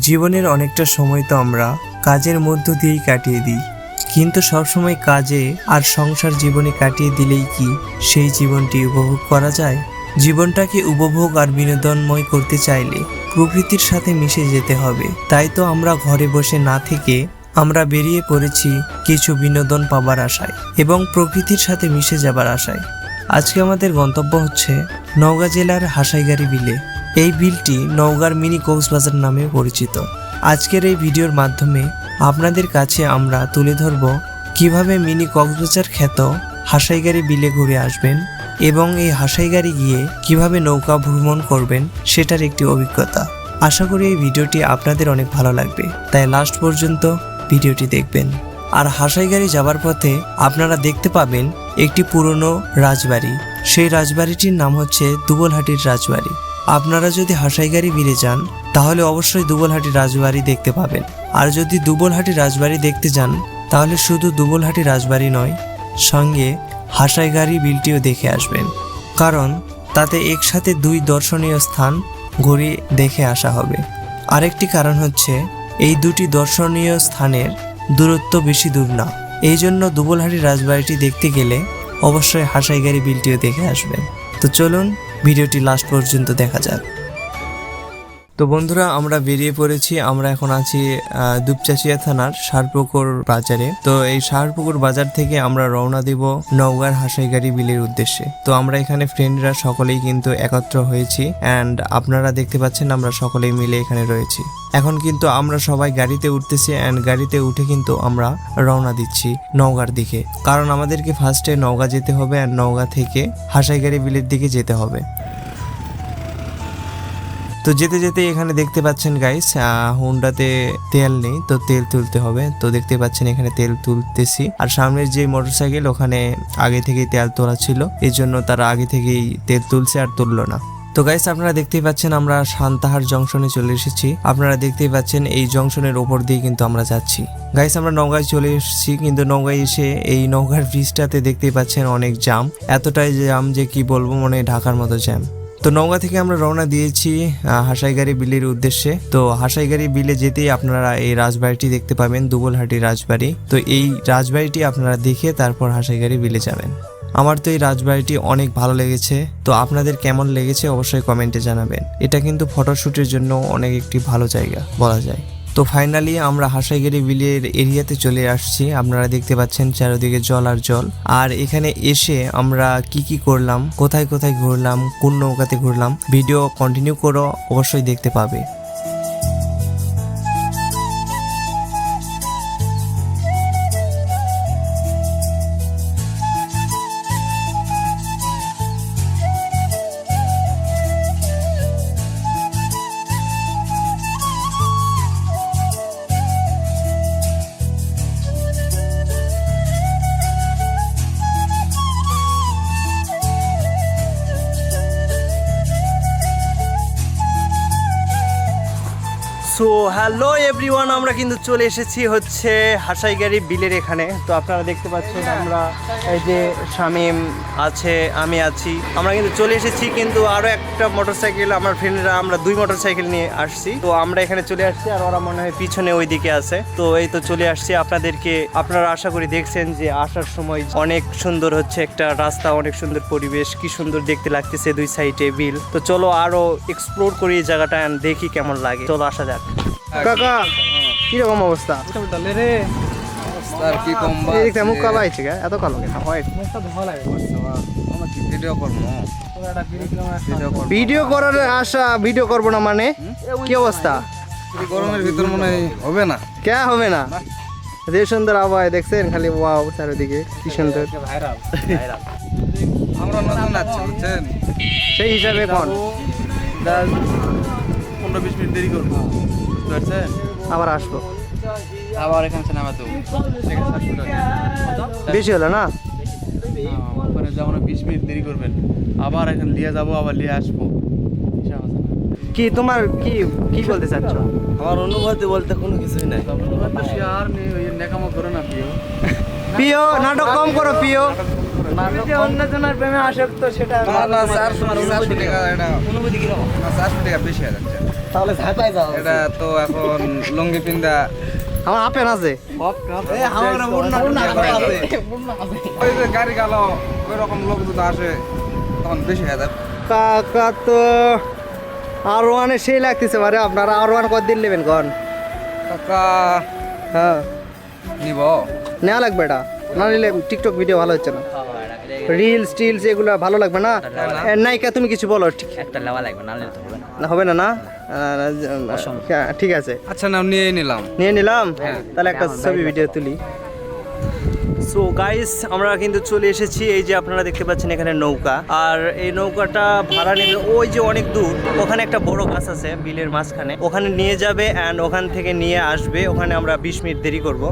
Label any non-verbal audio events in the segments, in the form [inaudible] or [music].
জীবনের অনেকটা সময় তো আমরা কাজের মধ্য দিয়েই কাটিয়ে দিই। কিন্তু সবসময় কাজে আর সংসার জীবনে কাটিয়ে দিলেই কি সেই জীবনটি উপভোগ করা যায়? জীবনটাকে উপভোগ আর বিনোদনময় করতে চাইলে প্রকৃতির সাথে মিশে যেতে হবে। তাই তো আমরা ঘরে বসে না থেকে আমরা বেরিয়ে পড়েছি কিছু বিনোদন পাবার আশায় এবং প্রকৃতির সাথে মিশে যাবার আশায়। আজকে আমাদের গন্তব্য হচ্ছে নওগাঁ জেলার হাসাইগাড়ি বিলে। এই বিলটি নওগাঁর মিনি কক্সবাজার নামে পরিচিত। আজকের এই ভিডিওর মাধ্যমে আপনাদের কাছে আমরা তুলে ধরব কীভাবে মিনি কক্সবাজার খ্যাত হাসাইগাড়ি বিলে ঘুরে আসবেন এবং এই হাসাইগাড়ি গিয়ে কীভাবে নৌকা ভ্রমণ করবেন সেটার একটি অভিজ্ঞতা। আশা করি এই ভিডিওটি আপনাদের অনেক ভালো লাগবে। তাই লাস্ট পর্যন্ত ভিডিওটি দেখবেন। আর হাসাইগাড়ি যাবার পথে আপনারা দেখতে পাবেন একটি পুরনো রাজবাড়ি। সেই রাজবাড়িটির নাম হচ্ছে দুবলহাটির রাজবাড়ি। আপনারা যদি হাসাইগাড়ি বিলে যান, তাহলে অবশ্যই দুবলহাটি রাজবাড়ি দেখতে পাবেন। আর যদি দুবলহাটি রাজবাড়ি দেখতে যান, তাহলে শুধু দুবলহাটি রাজবাড়ি নয়, সঙ্গে হাসাইগাড়ি বিলটিও দেখে আসবেন। কারণ, তাতে একসাথে দুই দর্শনীয় স্থান ঘুরে দেখে আসা হবে। আরেকটি কারণ হচ্ছে, এই দুটি দর্শনীয় স্থানের দূরত্ব বেশি দূর না। এই জন্য দুবলহাটি রাজবাড়িটি দেখতে গেলে অবশ্যই হাসাইগাড়ি বিলটিও দেখে আসবেন। তো চলুন ভিডিওটি লাস্ট পর্যন্ত দেখা যাক। তো বন্ধুরা, আমরা বেরিয়ে পড়েছি। আমরা এখন আছি দুপচাচিয়া থানার সারপুকুর বাজারে। তো এই সারপুকুর বাজার থেকে আমরা রওনা দিব নওগাঁর হাসাইগাড়ি বিলের উদ্দেশ্যে। তো আমরা এখানে ফ্রেন্ডরা সকলেই কিন্তু একত্র হয়েছি অ্যান্ড আপনারা দেখতে পাচ্ছেন আমরা সকলেই মিলে এখানে রয়েছি। এখন কিন্তু আমরা সবাই গাড়িতে উঠতেছি অ্যান্ড গাড়িতে উঠে কিন্তু আমরা রওনা দিচ্ছি নওগাঁর দিকে। কারণ আমাদেরকে ফার্স্টে নওগাঁ যেতে হবে অ্যান্ড নওগাঁ থেকে হাসাইগাড়ি বিলের দিকে যেতে হবে। তো যেতে যেতে এখানে দেখতে পাচ্ছেন গাইস হুন্ডাতে তেল নেই, তো তেল তুলতে হবে। তো দেখতে পাচ্ছেন এখানে তেল তুলতেছি। আর সামনের যে মোটরসাইকেল ওখানে আগে থেকেই তেল তোলা ছিল। এই জন্য তারা আগে থেকেই তেল তুলছে আর তুললো না। তো গাইস আপনারা দেখতেই পাচ্ছেন আমরা সান্তাহার জংশনে চলে এসেছি। আপনারা দেখতেই পাচ্ছেন এই জংশনের ওপর দিয়ে কিন্তু আমরা যাচ্ছি। গাইস আমরা নৌকায় চলে এসেছি, কিন্তু নৌকায় এসে এই নৌকার ব্রিজটাতে দেখতেই পাচ্ছেন অনেক জাম এতটাই জাম যে কি বলব, মনে ঢাকার মতো জ্যাম তো নওগাঁ থেকে আমরা রওনা দিয়েছি হাসাইগাড়ি বিলের উদ্দেশ্যে। তো হাসাইগাড়ি বিলে যেতেই আপনারা এই রাজবাড়িটি দেখতে পাবেন দুবলহাটি রাজবাড়ি। তো এই রাজবাড়িটি আপনারা দেখে তারপর হাসাইগাড়ি বিলে যাবেন। আমার তো এই রাজবাড়িটি অনেক ভালো লেগেছে। তো আপনাদের কেমন লেগেছে অবশ্যই কমেন্টে জানাবেন। এটা কিন্তু ফটোশ্যুটের জন্য অনেক একটি ভালো জায়গা, বলা যায়। তো ফাইনালি আমরা হাসাইগেরি বিলের এরিয়াতে চলে আসছি। আপনারা দেখতে পাচ্ছেন চারিদিকে জল আর জল। আর এখানে এসে আমরা কি কি করলাম, কোথায় কোথায় ঘুরলাম, কোন নৌকাতে ঘুরলাম, ভিডিও কন্টিনিউ করো, অবশ্যই দেখতে পাবে। হ্যালো এভরিওয়ান, আমরা কিন্তু চলে এসেছি হচ্ছে হাসাইগাড়ি বিলের এখানে। তো আপনারা দেখতে পাচ্ছেন আমরা এই যে শামিম আছে, আমি আছি। আমরা কিন্তু চলে এসেছি, কিন্তু আরও একটা মোটরসাইকেল, আমার ফ্রেন্ডরা আমরা দুই মোটরসাইকেল নিয়ে আসছি। তো আমরা এখানে চলে আসছি আর ওরা মনে হয় পিছনে ওই দিকে আছে। তো এই তো চলে আসছি আপনাদেরকে, আপনারা আশা করি দেখছেন যে আসার সময় অনেক সুন্দর হচ্ছে একটা রাস্তা, অনেক সুন্দর পরিবেশ, কি সুন্দর দেখতে লাগতেছে দুই সাইডে বিল। তো চলো আরও এক্সপ্লোর করি এই জায়গাটা দেখি কেমন লাগে। চলো আসা যাক। কাকা কীরকম অবস্থা? কি? এত কালো ভিডিও করার আশা, ভিডিও না মানে? কি অবস্থা? হবে না কে হবে না? যে সুন্দর আবহাওয়া দেখছেন খালি? চারিদিকে, কি সুন্দর। সেই হিসাবে দেরি বুঝতে পারছেন? আবার আসব। আবার এখানে নামা তো বেশি হলো না? ওখানে যেমন বিশ মিনিট দেরি করবেন আবার এখানে লিয়ে যাব আবার লিয়ে আসব। না। কি তোমার কি কি বলতে চাচ্ছ? আমার অনুভূতি বলতে কোনো কিছুই নাই। সে আর নেই ওই নেকামো করো না প্রিয়। প্রিয় নাটক কম করো প্রিয়। অন্যজনের প্রেমে আসক্ত সেটা না না চারশো চারশো টাকা এটা অনুভূতি কীরকম না চারশো টাকা বেশি হয়ে যাচ্ছে। তাহলে ঝাঁপাই যাও এটা তো এখন লঙ্গি পিন্দা আমার আপেন আছে। ওই যে গাড়ি গেল ওই রকম লোক যদি আসে তখন বেশি হয়ে যাবে। কাকা তো আর ওয়ানে সেই লাগতেছে মানে আপনারা আর ওয়ান কতদিন নেবেন কন? কাকা হ্যাঁ। নিব। নেওয়া লাগবে এটা। না নিলে টিকটক ভিডিও ভালো হচ্ছে না। রিলস টিলস এগুলো ভালো লাগবে না? নাইকা নায়িকা তুমি কিছু বলো ঠিক? একটা লেওয়া লাগবে তো হবে না। না, হবে না না? হ্যাঁ, ঠিক আছে। আচ্ছা নাম নিয়ে নিলাম। নিয়ে নিলাম? হ্যাঁ। তাহলে একটা ছবি ভিডিও তুলি। সো গাইস আমরা কিন্তু চলে এসেছি। এই যে আপনারা দেখতে পাচ্ছেন এখানে নৌকা। আর এই নৌকাটা ভাড়া নেবে ওই যে অনেক দূর। ওখানে একটা বড় গাছ আছে, বিলের মাঝখানে। ওখানে নিয়ে যাবে অ্যান্ড ওখান থেকে নিয়ে আসবে। ওখানে আমরা বিশ মিনিট দেরি করব।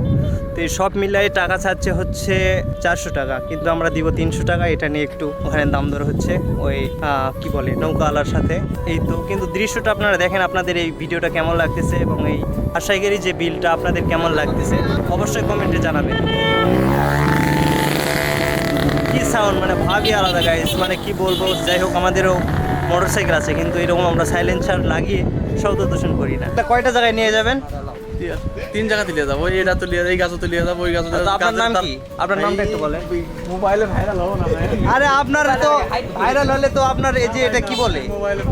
তো এই সব মিলাই টাকা ছাড়ছে হচ্ছে চারশো টাকা। কিন্তু আমরা দিব তিনশো টাকা। এটা নিয়ে একটু ওখানে দাম দর হচ্ছে। ওই কি বলে, নৌকাওয়ালার সাথে। এই তো, কিন্তু দৃশ্যটা আপনারা দেখেন আপনাদের এই ভিডিওটা কেমন লাগতেছে এবং এই আশাইগেরি যে বিলটা আপনাদের কেমন লাগতেছে, অবশ্যই কমেন্টে জানাবেন। কি সাউন্ড মানে ভাবই আলাদা গাইস মানে কি বলব যাই হোক আমাদেরও মোটরসাইকেল আছে কিন্তু এরকম আমরা সাইলেন্সার লাগিয়ে শব্দ দূষণ করি না। তা কয়টা জায়গায় নিয়ে যাবেন? তিন জায়গা তুলিয়ে যাব ওই এটা তুলিয়ে এই গাছও তুলিয়ে যাব ওই গাছও তো আপনার নাম কি? আপনার নামটা একটু বলেন। মোবাইলে ভাইরাল হব না আরে আপনার তো ভাইরাল হলে তো আপনার এই যে এটা কি বলে?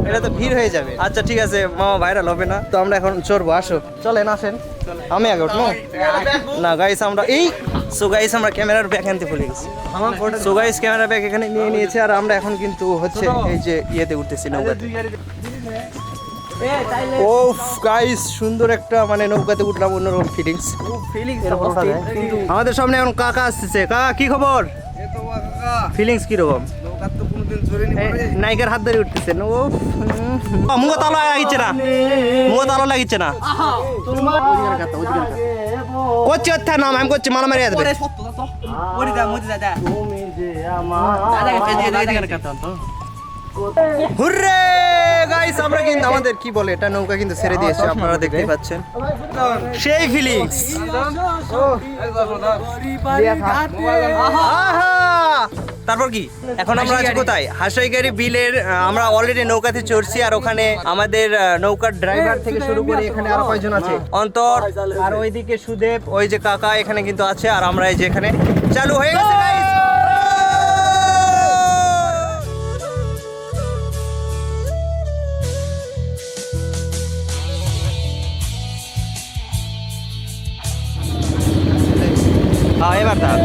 এটা তো ভিড় হয়ে যাবে। আচ্ছা ঠিক আছে মামা ভাইরাল হবে না। তো আমরা এখন চড়বো আসো। চলেন আসেন। আমি আগে উঠবো? না গাইস আমরা এই সো গাইস আমরা ক্যামেরার ব্যাগ আনতে ভুলে গেছি। সো গাইস ক্যামেরা ব্যাগ এখানে নিয়ে নিয়েছে আর আমরা এখন কিন্তু হচ্ছে এই যে ইয়েতে উঠতেছি নৌকাতে। ও গাইস সুন্দর একটা মানে নৌকাতে উঠলাম অন্যরকম ফিলিংস আমাদের সামনে এখন কাকা আসতেছে। কাকা কি খবর? ফিলিংস কীরকম? নাইকের হাত ধরে উঠতেছে। ও মুখ তালো লাগিচ্ছে না। মুখ তালো লাগিচ্ছে না। করছি হচ্ছে নাম আমি করছি মারা মারি আসবে হুররে গাইস আমরা কিন্তু আমাদের কি বলে এটা নৌকা কিন্তু ছেড়ে দিয়েছে আপনারা দেখতে পাচ্ছেন সেই ফিলিংস তারপর কি? এখন আমরা আছি কোথায়? হাসাইগাড়ি বিলের আমরা অলরেডি নৌকাতে চড়ছি আর ওখানে আমাদের নৌকার ড্রাইভার থেকে শুরু করে এখানে আরও কয়জন আছে? অন্তর আর ওইদিকে সুদেব ওই যে কাকা এখানে কিন্তু আছে আর আমরা এই যে এখানে চালু হয়ে গেছে হ্যাঁ এবার তার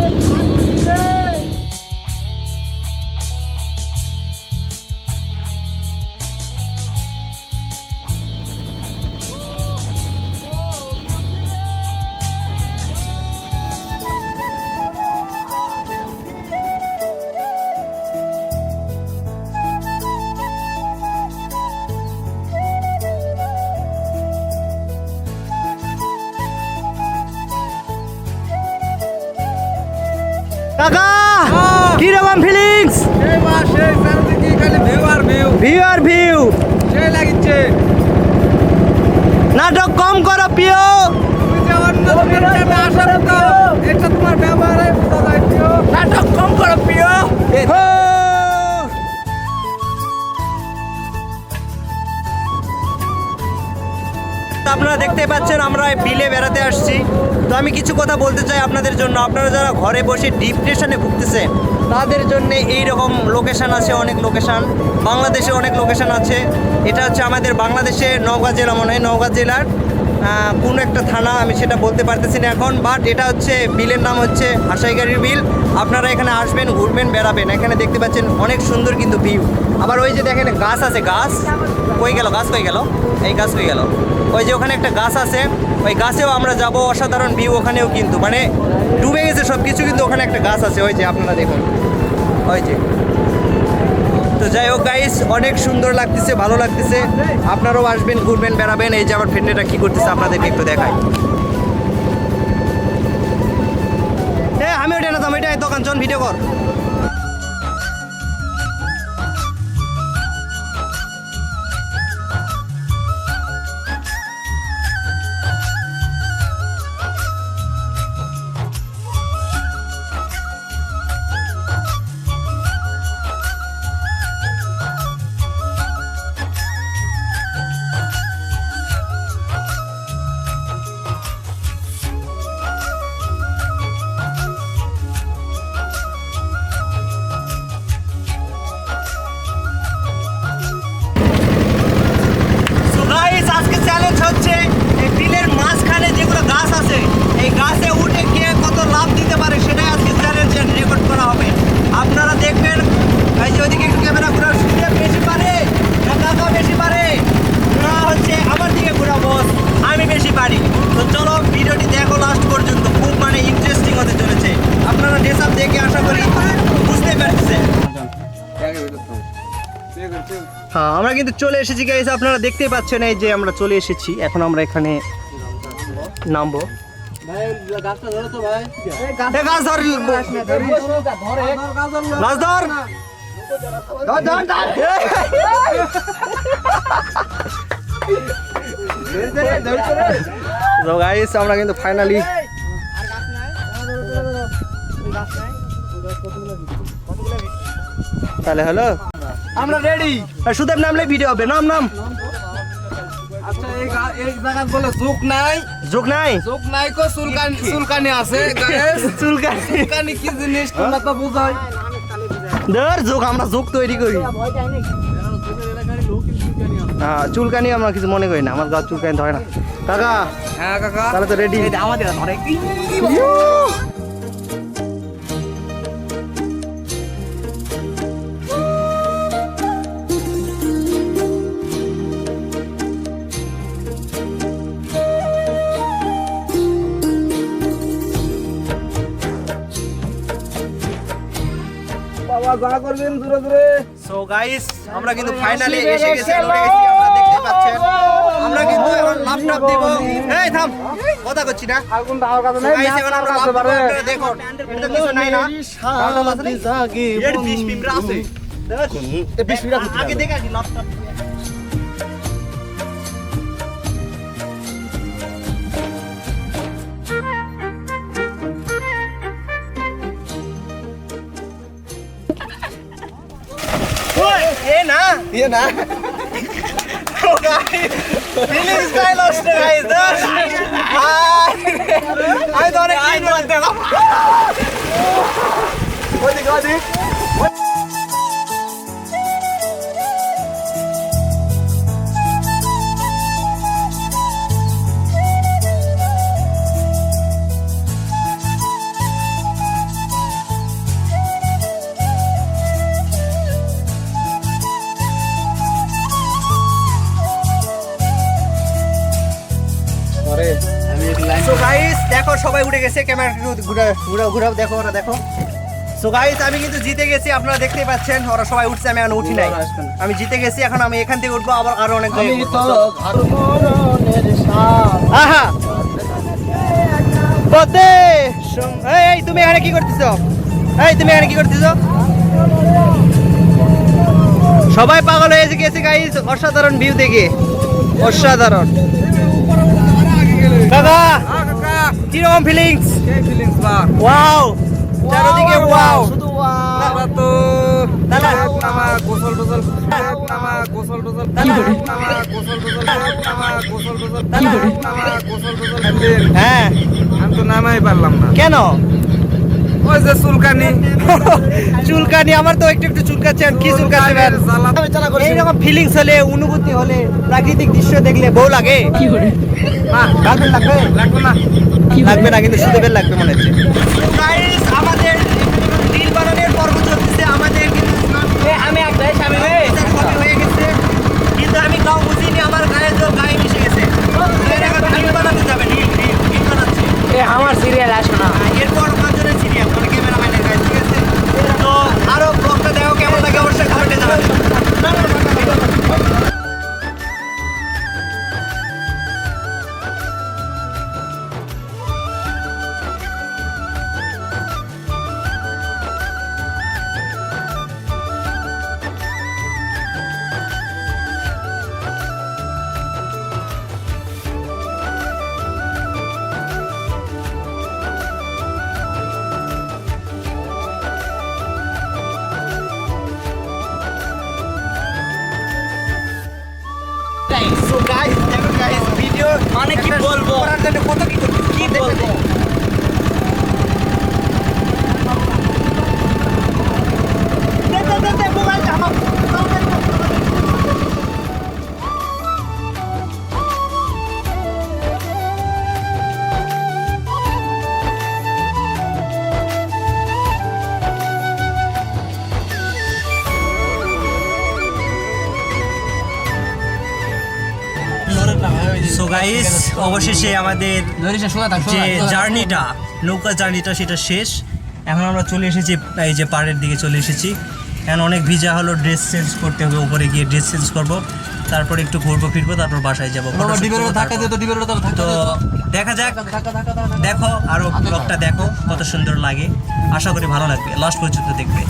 ভিউ ভিউ আর ভিউ লাগিচ্ছে। নাটক কম করো প্রিয়। নাটক কম করো প্রিয়। আপনারা দেখতে পাচ্ছেন, আমরা বিলে বেড়াতে আসছি। তো আমি কিছু কথা বলতে চাই আপনাদের জন্য। আপনারা যারা ঘরে বসে ডিপ্রেশনে ভুগতেছেন তাদের জন্য এই রকম লোকেশন আছে, অনেক লোকেশন বাংলাদেশে অনেক লোকেশন আছে। এটা হচ্ছে আমাদের বাংলাদেশে নওগাঁ জেলা মনে হয়। নওগাঁ জেলার কোন একটা থানা, আমি সেটা বলতে পারতেছি না এখন। বাট এটা হচ্ছে, বিলের নাম হচ্ছে হাসাইগাড়ির বিল। আপনারা এখানে আসবেন, ঘুরবেন, বেড়াবেন। এখানে দেখতে পাচ্ছেন অনেক সুন্দর কিন্তু ভিউ আবার ওই যে দেখেন গাছ আছে, গাছ। কই গেল, গাছ কই গেল? এই গাছ কই গেল? ওই যে ওখানে একটা গাছ আছে, ওই গাছেও আমরা যাব, অসাধারণ ভিউ ওখানেও কিন্তু। মানে ডুবে গেছে সব কিছু কিন্তু ওখানে একটা গাছ আছে, ওই যে আপনারা দেখুন। ওই যে। তো যাই হোক গাইস অনেক সুন্দর লাগতেছে, ভালো লাগতেছে। আপনারাও আসবেন, ঘুরবেন, বেড়াবেন। এই যে আমার ফ্রেন্ডেরা কি করতেছে, আপনাদেরকে একটু দেখাই। এ আমি ওইটা না এটা দোকান, চল ভিডিও কর। কিন্তু চলে এসেছি গাইস আপনারা দেখতেই পাচ্ছেন এই যে আমরা চলে এসেছি। এখন আমরা এখানে নামবো। আমরা কিন্তু ফাইনালি তাহলে হলো? আমরা রেডি সুদেব নামলে ভিডিও হবে। নাম নাম। আচ্ছা এই এই জায়গা বলে চোখ নাই। যোগ নাই? নাই কো চুলকানি চুলকানি আছে [laughs] চুলকানি। চুলকানি কি জিনিস তোমরা তো বুঝাই। যোগ আমরা তৈরি করি। হ্যাঁ চুলকানি আমরা কিছু মনে করি না। আমার গাছ চুলকানি ধরে না। কাকা হ্যাঁ কাকা। তাহলে তো রেডি আমাদের ধরে। যা করবেন দূরে দূরে। সো গাইস আমরা কিন্তু ফাইনালি এসে গেছি আপনারা দেখতে পাচ্ছেন। আমরা কিন্তু এখন ল্যাপটপ দেব। এই থাম কথা করছি না। আগুন দাও কাছে নাই? গাইস এখন আমরা ল্যাপটপ আপনারা দেখুন এটা কিছু নাই না। ল্যাপটপ আছে? এর বিশ পিঁপড়া আছে আগে দেখা কি লাভ ওই, না ইয়ে না ফিলিংস গাই লস্ট গাইস দশ আমি তো অনেক একটু ঘুরা ঘুরা ঘুরাও দেখো ওরা দেখো। সো গাইস আমি কিন্তু জিতে গেছি আপনারা দেখতেই পাচ্ছেন ওরা সবাই উঠছে আমি এখন উঠি নাই। আমি জিতে গেছি এখন আমি এখান থেকে উঠবো আবার আরও অনেক আহা! বদে! এই তুমি এখানে কি করতেছো? এই তুমি এখানে কি করতেছো? সবাই পাগল হয়ে গেছে গাইস অসাধারণ ভিউ দেখে। অসাধারণ। কাকা কীরকম ফিলিংস। Feelings wow. চারদিকে ওয়াও শুধু ওয়াও। তো দাদা। নামা গোসল টোসল নামা গোসল টোসল নামা গোসল টোসল নামা গোসল টোসল নামা গোসল টোসল হ্যাঁ। আমি তো নামাই পারলাম না। কেন? ওই যে চুলকানি। [laughs] চুলকানি আমার তো একটু একটু চুলকাচ্ছে কি চুলকাচ্ছে এইরকম ফিলিংস হলে অনুভূতি হলে প্রাকৃতিক দৃশ্য দেখলে বউ লাগে। না গার্লফ্রেন্ড লাগবে? লাগবে না। লাগবে না কিন্তু সুদেবের লাগবে মনে হচ্ছে। মানে কি বলব? কত কি বলব? অবশেষে আমাদের যে জার্নিটা নৌকা জার্নিটা সেটা শেষ। এখন আমরা চলে এসেছি এই যে পাড়ের দিকে চলে এসেছি। এখন অনেক ভিজা হলো ড্রেস চেঞ্জ করতে হবে উপরে গিয়ে ড্রেস চেঞ্জ করব। তারপর একটু ঘুরবো ফিরবো তারপর বাসায় যাব। তো দেখা যাক দেখো আরও ব্লগটা দেখো কত সুন্দর লাগে। আশা করি ভালো লাগবে লাস্ট পর্যন্ত দেখবে।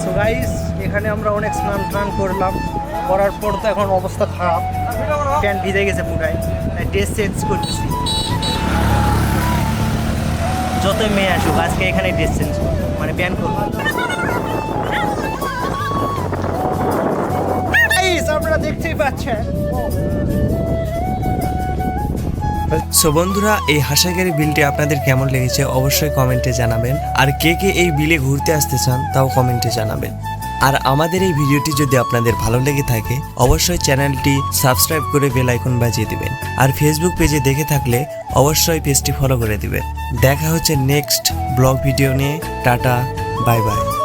সো গাইস এখানে আমরা অনেক স্নান টান করলাম করার পর তো এখন অবস্থা খারাপ। প্যান্ট ভিজে গেছে পুরাই? ড্রেস চেঞ্জ করতেছি। যতই মেয়ে আসুক, আজকে এখানে ড্রেস চেঞ্জ মানে প্যান্ট করব। দেখতেই পাচ্ছেন। সো বন্ধুরা, এই হাসাগারি বিলটি আপনাদের কেমন লেগেছে অবশ্যই কমেন্টে জানাবেন। আর কে কে এই বিলে ঘুরতে আসতে চান, তাও কমেন্টে জানাবেন। আর আমাদের এই ভিডিওটি যদি আপনাদের ভালো লেগে থাকে, অবশ্যই চ্যানেলটি সাবস্ক্রাইব করে বেল আইকন বাজিয়ে দিবেন। আর ফেসবুক পেজে দেখে থাকলে অবশ্যই পেজটি ফলো করে দিবেন। দেখা হচ্ছে নেক্সট ব্লগ ভিডিও নিয়ে। Tata bye bye